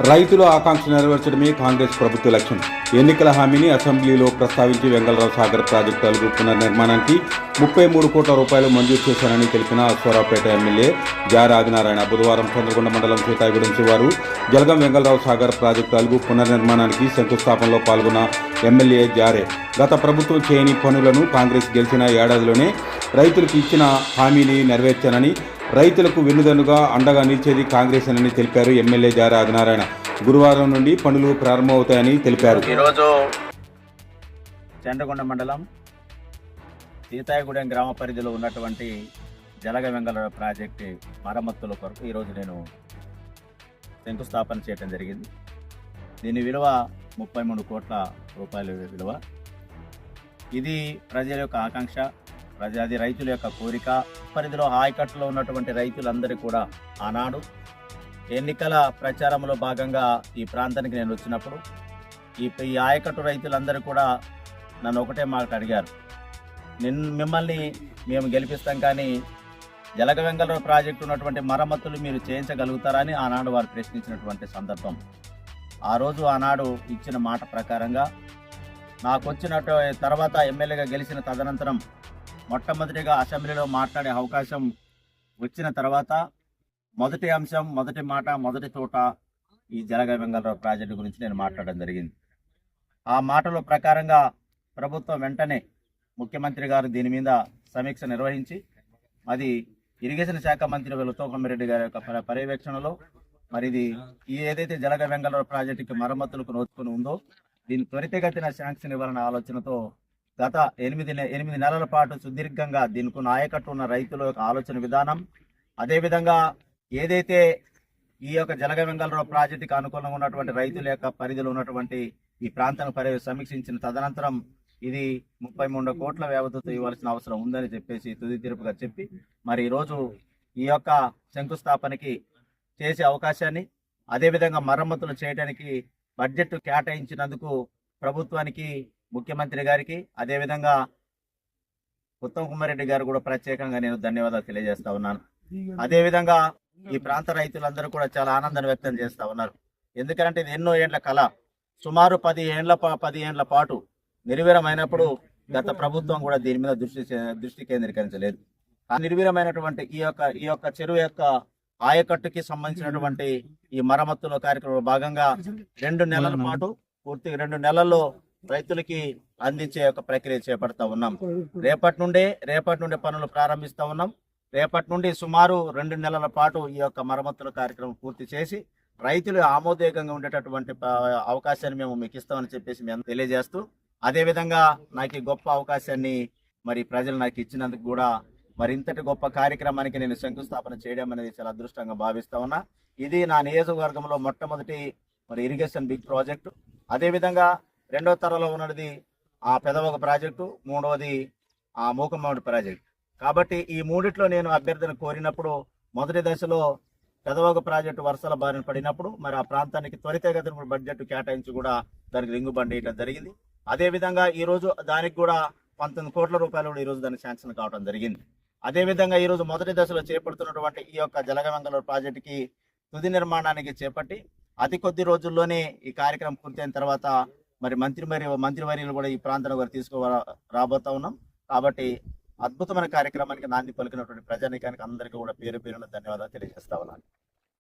రైతుల ఆకాంక్ష నెరవేర్చడమే కాంగ్రెస్ ప్రభుత్వ లక్ష్యం. ఎన్నికల హామీని అసెంబ్లీలో ప్రస్తావించి వెంగళరావు సాగర్ ప్రాజెక్టు అలుగు పునర్నిర్మాణానికి ముప్పై మూడు కోట్ల రూపాయలు మంజూరు చేశానని తెలిపిన అశ్వరావుపేట ఎమ్మెల్యే జార బుధవారం చంద్రకొండ మండలం సీతాగూడెం శివారు జలగం వెంగళరావు సాగర్ ప్రాజెక్టు అలుగు పునర్నిర్మాణానికి శంకుస్థాపనలో పాల్గొన్న ఎమ్మెల్యే జారే. గత ప్రభుత్వం చేయని పనులను కాంగ్రెస్ గెలిచిన ఏడాదిలోనే రైతులకు ఇచ్చిన హామీని నెరవేర్చానని రైతులకు వెన్నుదన్నుగా అండగా నిలిచేది కాంగ్రెస్ అని తెలిపారు ఎమ్మెల్యే జారా ఆదినారాయణ. గురువారం నుండి పనులు ప్రారంభమవుతాయని తెలిపారు. ఈరోజు చండ్రగొండ మండలం సీతాయగూడెం గ్రామ పరిధిలో ఉన్నటువంటి జలగ వెంగళ ప్రాజెక్టు మరమ్మతుల కొరకు ఈరోజు నేను శంకుస్థాపన చేయడం జరిగింది. దీని విలువ ముప్పై మూడు కోట్ల రూపాయల విలువ. ఇది ప్రజల యొక్క ఆకాంక్ష. ప్రజాది రైతుల యొక్క కోరిక పరిధిలో ఆయకట్టులో ఉన్నటువంటి రైతులందరూ కూడా ఆనాడు ఎన్నికల ప్రచారంలో భాగంగా ఈ ప్రాంతానికి నేను వచ్చినప్పుడు ఈ ఈ ఆయకట్టు రైతులందరూ కూడా నన్ను ఒకటే మాట అడిగారు. నిన్ మిమ్మల్ని మేము గెలిపిస్తాం కానీ జలగ ప్రాజెక్టు ఉన్నటువంటి మరమ్మతులు మీరు చేయించగలుగుతారని ఆనాడు వారు ప్రశ్నించినటువంటి సందర్భం. ఆ రోజు ఆనాడు ఇచ్చిన మాట ప్రకారంగా నాకు వచ్చినట్టు తర్వాత ఎమ్మెల్యేగా గెలిచిన తదనంతరం మొట్టమొదటిగా అసెంబ్లీలో మాట్లాడే అవకాశం వచ్చిన తర్వాత మొదటి అంశం మొదటి మాట మొదటి చోట ఈ జలగ వెంగళరావు ప్రాజెక్టు గురించి నేను మాట్లాడడం జరిగింది. ఆ మాటల ప్రకారంగా ప్రభుత్వం వెంటనే ముఖ్యమంత్రి గారు దీని మీద సమీక్ష నిర్వహించి అది ఇరిగేషన్ శాఖ మంత్రి ఉత్తమరెడ్డి గారి యొక్క పర్యవేక్షణలో మరి ఇది ఈ ఏదైతే జలగ వెంగళరావు ప్రాజెక్టుకి మరమ్మతులకు నోచుకుని ఉందో దీని త్వరితగతిన శాంక్షన్ ఇవ్వాలనే ఆలోచనతో గత ఎనిమిది ఎనిమిది నెలల పాటు సుదీర్ఘంగా దీనికి నాయకట్టు ఉన్న రైతుల యొక్క ఆలోచన విధానం అదేవిధంగా ఏదైతే ఈ యొక్క జలగ వెంగళరావు ప్రాజెక్టుకి అనుకూలంగా ఉన్నటువంటి రైతుల యొక్క పరిధిలో ఉన్నటువంటి ఈ ప్రాంతాన్ని పరి సమీక్షించిన తదనంతరం ఇది ముప్పై మూడు కోట్ల వ్యవధితో ఇవ్వాల్సిన అవసరం ఉందని చెప్పేసి తుది తీర్పుగా చెప్పి మరి ఈరోజు ఈ యొక్క శంకుస్థాపనకి చేసే అవకాశాన్ని అదేవిధంగా మరమ్మతులు చేయడానికి బడ్జెట్ కేటాయించినందుకు ప్రభుత్వానికి ముఖ్యమంత్రి గారికి అదేవిధంగా ఉత్తమ్ కుమార్ రెడ్డి గారు కూడా ప్రత్యేకంగా నేను ధన్యవాదాలు తెలియజేస్తా ఉన్నాను. అదేవిధంగా ఈ ప్రాంత రైతులందరూ కూడా చాలా ఆనందాన్ని వ్యక్తం చేస్తా ఉన్నారు. ఎందుకంటే ఇది ఎన్నో ఏండ్ల కళ. సుమారు పది ఏండ్ల పది ఏండ్ల పాటు నిర్వీరమైనప్పుడు గత ప్రభుత్వం కూడా దీని మీద దృష్టి దృష్టి కేంద్రీకరించలేదు. ఆ నిర్వీరమైనటువంటి ఈ యొక్క ఈ యొక్క చెరువు యొక్క ఆయకట్టుకి సంబంధించినటువంటి ఈ మరమ్మతుల కార్యక్రమంలో భాగంగా రెండు నెలల పాటు పూర్తి రెండు నెలల్లో రైతులకి అందించే ఒక ప్రక్రియ చేపడతా ఉన్నాం. రేపటి నుండే రేపటి నుండి పనులు ప్రారంభిస్తా ఉన్నాం. రేపటి నుండి సుమారు రెండు నెలల పాటు ఈ యొక్క మరమ్మతుల కార్యక్రమం పూర్తి చేసి రైతులు ఆమోదయోగంగా ఉండేటటువంటి అవకాశాన్ని మేము మీకు ఇస్తామని చెప్పేసి మేము తెలియజేస్తూ అదేవిధంగా నాకు ఈ గొప్ప అవకాశాన్ని మరి ప్రజలు నాకు ఇచ్చినందుకు కూడా మరి ఇంతటి గొప్ప కార్యక్రమానికి నేను శంకుస్థాపన చేయడం అనేది చాలా అదృష్టంగా భావిస్తా ఉన్నా. ఇది నా నియోజకవర్గంలో మొట్టమొదటి మరి ఇరిగేషన్ బిగ్ ప్రాజెక్టు. అదేవిధంగా రెండో తరలో ఉన్నది ఆ పెదవక ప్రాజెక్టు మూడవది ఆ మూకమ్మడి ప్రాజెక్టు. కాబట్టి ఈ మూడిట్లో నేను అభ్యర్థిని కోరినప్పుడు మొదటి దశలో పెదవక ప్రాజెక్టు వరుసల బారిన పడినప్పుడు మరి ఆ ప్రాంతానికి త్వరితగతిన బడ్జెట్ కేటాయించి కూడా దానికి రింగు బండి వేయడం జరిగింది. అదేవిధంగా ఈరోజు దానికి కూడా పంతొమ్మిది కోట్ల రూపాయలు కూడా ఈరోజు దానికి శాంక్షన్ కావడం జరిగింది. అదేవిధంగా ఈరోజు మొదటి దశలో చేపడుతున్నటువంటి ఈ యొక్క జలగమంగళూరు ప్రాజెక్టుకి తుది నిర్మాణానికి చేపట్టి అతి కొద్ది రోజుల్లోనే ఈ కార్యక్రమం పూర్తయిన తర్వాత మరి మంత్రి మరి మంత్రివర్యులు కూడా ఈ ప్రాంతంలో కూడా తీసుకో రాబోతా ఉన్నాం. కాబట్టి అద్భుతమైన కార్యక్రమానికి నాంది పలికినటువంటి ప్రజానికానికి అందరికీ కూడా పేరు పేరున ధన్యవాదాలు తెలియజేస్తా ఉన్నాను.